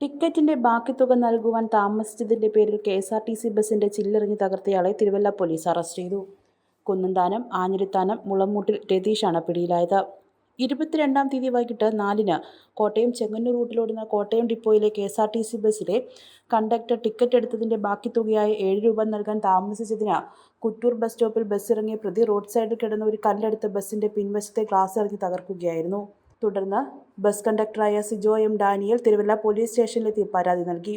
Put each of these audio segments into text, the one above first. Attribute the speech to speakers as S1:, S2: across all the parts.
S1: ടിക്കറ്റിന്റെ ബാക്കി തുക നൽകുവാൻ താമസിച്ചതിന്റെ പേരിൽ K S R T C ബസിന്റെ ചില്ലെറിഞ്ഞ് തകർത്തയാളെ തിരുവല്ല പോലീസ് അറസ്റ്റ് ചെയ്തു. കുന്നന്താനം ആഞ്ഞിലിത്താനം മുളമൂട്ടിൽ രതീഷാണ് പിടിയിലായത്. ഇരുപത്തിരണ്ടാം തീയതി വൈകിട്ട് നാലിന് കോട്ടയം ചെങ്ങന്നൂർ റൂട്ടിലോടുന്ന Kottayam ഡിപ്പോയിലെ K S R T C ബസ്സിലെ കണ്ടക്ടർ ടിക്കറ്റ് എടുത്തതിന്റെ ബാക്കി തുകയായ ഏഴ് രൂപ നൽകാൻ താമസിച്ചതിന് കുറ്റൂർ ബസ് സ്റ്റോപ്പിൽ ബസ് ഇറങ്ങിയ പ്രതി റോഡ് സൈഡിൽ കിടന്ന ഒരു കല്ലെടുത്ത് ബസിന്റെ പിൻവശത്തെ ഗ്ലാസ് എറിഞ്ഞ് തകർക്കുകയായിരുന്നു. തുടർന്ന് bus കണ്ടക്ടറായ Sijo M Daniel Thiruvalla police സ്റ്റേഷനിലെത്തി പരാതി നൽകി.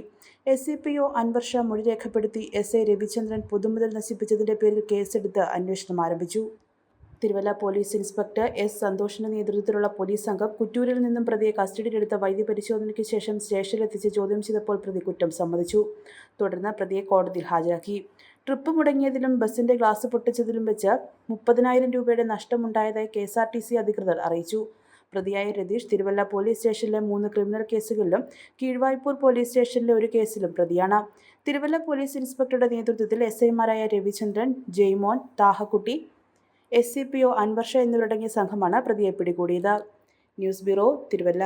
S1: S C P O Anwar Sha മൊഴി രേഖപ്പെടുത്തി എസ് എ രവിചന്ദ്രൻ പുതുമുതൽ നശിപ്പിച്ചതിന്റെ പേരിൽ കേസെടുത്ത് അന്വേഷണം ആരംഭിച്ചു. തിരുവല്ല പോലീസ് ഇൻസ്പെക്ടർ എസ് സന്തോഷിന്റെ നേതൃത്വത്തിലുള്ള പോലീസ് സംഘം കുറ്റൂരിൽ നിന്നും പ്രതിയെ കസ്റ്റഡിയിലെടുത്ത വൈദ്യ പരിശോധനയ്ക്ക് ശേഷം സ്റ്റേഷനിലെത്തിച്ച് ചോദ്യം ചെയ്തപ്പോൾ പ്രതി കുറ്റം സമ്മതിച്ചു. തുടർന്ന് പ്രതിയെ കോടതിയിൽ ഹാജരാക്കി. ട്രിപ്പ് മുടങ്ങിയതിലും ബസിന്റെ ഗ്ലാസ് പൊട്ടിച്ചതിലും വെച്ച് മുപ്പതിനായിരം രൂപയുടെ നഷ്ടമുണ്ടായതായി K S R T C അധികൃതർ അറിയിച്ചു. പ്രതിയായ രതീഷ് തിരുവല്ല പോലീസ് സ്റ്റേഷനിലെ മൂന്ന് ക്രിമിനൽ കേസുകളിലും കീഴ്വായ്പൂർ പോലീസ് സ്റ്റേഷനിലെ ഒരു കേസിലും പ്രതിയാണ്. തിരുവല്ല പോലീസ് ഇൻസ്പെക്ടറുടെ നേതൃത്വത്തിൽ എസ് ഐമാരായ Ravichandran Jaimon Thahakutty S C P O Anwarsha എന്നിവരടങ്ങിയ സംഘമാണ് പ്രതിയെ പിടികൂടിയത്. News bureau Thiruvalla.